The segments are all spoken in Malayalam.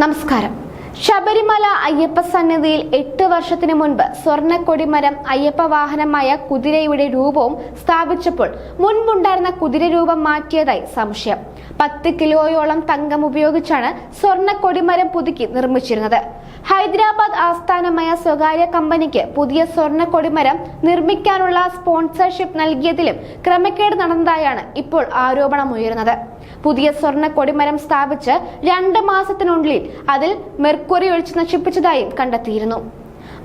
നമസ്കാരം. ശബരിമല അയ്യപ്പ സന്നിധിയിൽ എട്ട് വർഷത്തിന് മുൻപ് സ്വർണ കൊടിമരം അയ്യപ്പ വാഹനമായ കുതിരയുടെ രൂപവും സ്ഥാപിച്ചപ്പോൾ മുൻപുണ്ടായിരുന്ന കുതിര രൂപം മാറ്റിയതായി സംശയം. പത്ത് കിലോയോളം തങ്കം ഉപയോഗിച്ചാണ് സ്വർണ കൊടിമരം പുതുക്കി നിർമ്മിച്ചിരുന്നത്. ഹൈദരാബാദ് ആസ്ഥാനമായ സ്വകാര്യ കമ്പനിക്ക് പുതിയ സ്വർണ കൊടിമരം നിർമ്മിക്കാനുള്ള സ്പോൺസർഷിപ്പ് നൽകിയതിലും ക്രമക്കേട് നടന്നതായാണ് ഇപ്പോൾ ആരോപണമുയരുന്നത് പുതിയ സ്വർണ കൊടിമരം സ്ഥാപിച്ച് രണ്ട് മാസത്തിനുള്ളിൽ അതിൽ മെർക്കുറി ഒഴിച്ച് നശിപ്പിച്ചതായും കണ്ടെത്തിയിരുന്നു.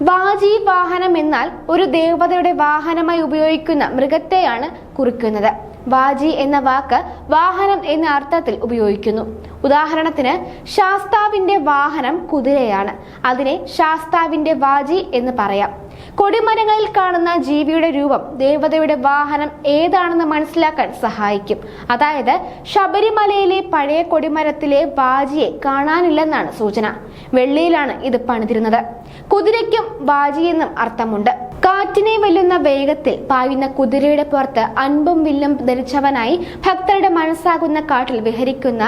വാജി വാഹനം എന്നാൽ ഒരു ദേവതയുടെ വാഹനമായി ഉപയോഗിക്കുന്ന മൃഗത്തെയാണ് കുറിക്കുന്നത്. വാജി എന്ന വാക്ക് വാഹനം എന്ന അർത്ഥത്തിൽ ഉപയോഗിക്കുന്നു. ഉദാഹരണത്തിന് ശാസ്താവിന്റെ വാഹനം കുതിരയാണ്. അതിനെ ശാസ്താവിന്റെ വാജി എന്ന് പറയാം. കൊടിമരങ്ങളിൽ കാണുന്ന ജീവിയുടെ രൂപം ദേവതയുടെ വാഹനം ഏതാണെന്ന് മനസ്സിലാക്കാൻ സഹായിക്കും. അതായത് ശബരിമലയിലെ പഴയ കൊടിമരത്തിലെ വാജിയെ കാണാനില്ലെന്നാണ് സൂചന. വെള്ളിയിലാണ് ഇത് പണിതിരുന്നത്. കുതിരയ്ക്കും വാജിയെന്നും അർത്ഥമുണ്ട്. കാറ്റിനെ വെല്ലുന്ന വേഗത്തിൽ പായുന്ന കുതിരയുടെ പുറത്ത് അൻപും വില്ലും ധരിച്ചവനായി ഭക്തരുടെ മനസ്സാകുന്ന കാട്ടിൽ വിഹരിക്കുന്ന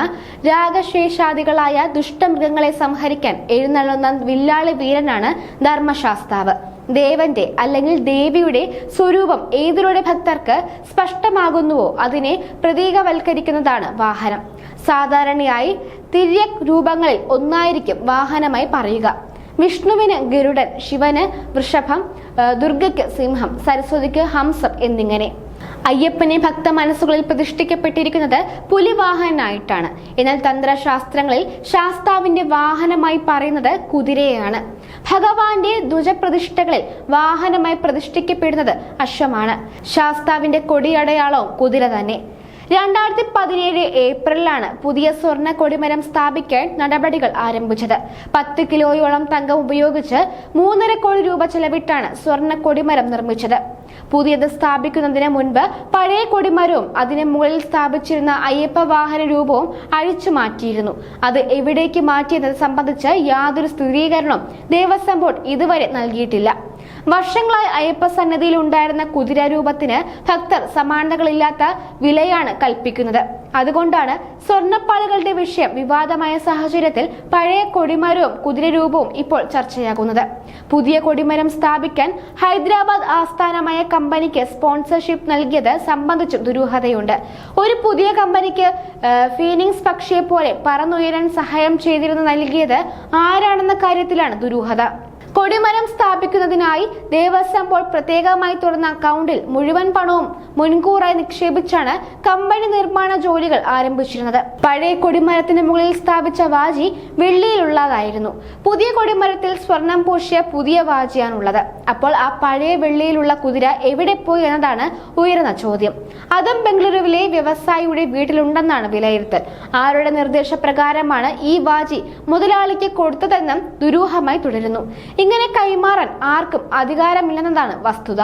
രാഗശേഷാദികളായ ദുഷ്ടമൃഗങ്ങളെ സംഹരിക്കാൻ എഴുന്നള്ളുന്ന വില്ലാളി വീരനാണ് ധർമ്മശാസ്താവ്. ദേവന്റെ അല്ലെങ്കിൽ ദേവിയുടെ സ്വരൂപം ഏതിലൂടെ ഭക്തർക്ക് സ്പഷ്ടമാകുന്നുവോ അതിനെ പ്രതീകവൽക്കരിക്കുന്നതാണ് വാഹനം. സാധാരണയായി തിര്യക് രൂപങ്ങളിൽ ഒന്നായിരിക്കും വാഹനമായി പറയുക. വിഷ്ണുവിന് ഗരുഡൻ ശിവന് വൃഷഭം ദുർഗയ്ക്ക് സിംഹം സരസ്വതിക്ക് ഹംസം എന്നിങ്ങനെ. അയ്യപ്പനെ ഭക്ത മനസ്സുകളിൽ പ്രതിഷ്ഠിക്കപ്പെട്ടിരിക്കുന്നത് പുലിവാഹനായിട്ടാണ്. എന്നാൽ തന്ത്രശാസ്ത്രങ്ങളിൽ ശാസ്താവിന്റെ വാഹനമായി പറയുന്നത് കുതിരയാണ്. ഭഗവാന്റെ ധ്വജപ്രതിഷ്ഠകളിൽ വാഹനമായി പ്രതിഷ്ഠിക്കപ്പെടുന്നത് അശ്വമാണ്. ശാസ്താവിന്റെ കൊടിയടയാളവും കുതിര തന്നെ. രണ്ടായിരത്തി പതിനേഴ് ഏപ്രിലാണ് പുതിയ സ്വർണ കൊടിമരം സ്ഥാപിക്കാൻ നടപടികൾ ആരംഭിച്ചത്. പത്ത് കിലോയോളം തങ്കം ഉപയോഗിച്ച് മൂന്നര കോടി രൂപ ചെലവിട്ടാണ് സ്വർണ കൊടിമരം നിർമ്മിച്ചത്. പുതിയത് സ്ഥാപിക്കുന്നതിന് മുൻപ് പഴയ കൊടിമരവും അതിന് മുകളിൽ സ്ഥാപിച്ചിരുന്ന അയ്യപ്പ വാഹന രൂപവും അഴിച്ചു മാറ്റിയിരുന്നു. അത് എവിടേക്ക് മാറ്റിയെന്നത് സംബന്ധിച്ച് യാതൊരു സ്ഥിരീകരണവും ദേവസ്വം ബോർഡ് ഇതുവരെ നൽകിയിട്ടില്ല. വർഷങ്ങളായി അയ്യപ്പ സന്നദ്ധിയിൽ ഉണ്ടായിരുന്ന കുതിര രൂപത്തിന് ഭക്തർ സമാനതകളില്ലാത്ത വിലയാണ് കൽപ്പിക്കുന്നത്. അതുകൊണ്ടാണ് സ്വർണപ്പാളുകളുടെ വിഷയം വിവാദമായ സാഹചര്യത്തിൽ പഴയ കൊടിമരവും കുതിരരൂപവും ഇപ്പോൾ ചർച്ചയാകുന്നത്. പുതിയ കൊടിമരം സ്ഥാപിക്കാൻ ഹൈദരാബാദ് ആസ്ഥാനമായ കമ്പനിക്ക് സ്പോൺസർഷിപ്പ് നൽകിയത് സംബന്ധിച്ചും ദുരൂഹതയുണ്ട്. ഒരു പുതിയ കമ്പനിക്ക് ഫീനിങ്സ് പക്ഷിയെ പോലെ പറന്നുയരാൻ സഹായം ചെയ്തിരുന്നു നൽകിയത് ആരാണെന്ന കാര്യത്തിലാണ് ദുരൂഹത. കൊടിമരം സ്ഥാപിക്കുന്നതിനായി ദേവസ്വം ബോർഡ് പ്രത്യേകമായി തുറന്ന അക്കൗണ്ടിൽ മുഴുവൻ പണവും മുൻകൂറായി നിക്ഷേപിച്ചാണ് കമ്പനി നിർമ്മാണ ജോലികൾ ആരംഭിച്ചിരുന്നത്. പഴയ കൊടിമരത്തിന് മുകളിൽ സ്ഥാപിച്ച വാജി വെള്ളിയിലുള്ളതായിരുന്നു. പുതിയ കൊടിമരത്തിൽ സ്വർണം പൂശിയ പുതിയ വാജിയാണുള്ളത് അപ്പോൾ ആ പഴയ വെള്ളിയിലുള്ള കുതിര എവിടെ പോയി എന്നതാണ് ഉയർന്ന ചോദ്യം. അതും ബംഗളൂരുവിലെ വ്യവസായിയുടെ വീട്ടിലുണ്ടെന്നാണ് വിലയിരുത്തൽ. ആരുടെ നിർദ്ദേശപ്രകാരമാണ് ഈ വാജി മുതലാളിക്ക് കൊടുത്തതെന്നും ദുരൂഹമായി തുടരുന്നു. ഇങ്ങനെ കൈമാറാൻ ആർക്കും അധികാരമില്ലെന്നതാണ് വസ്തുത.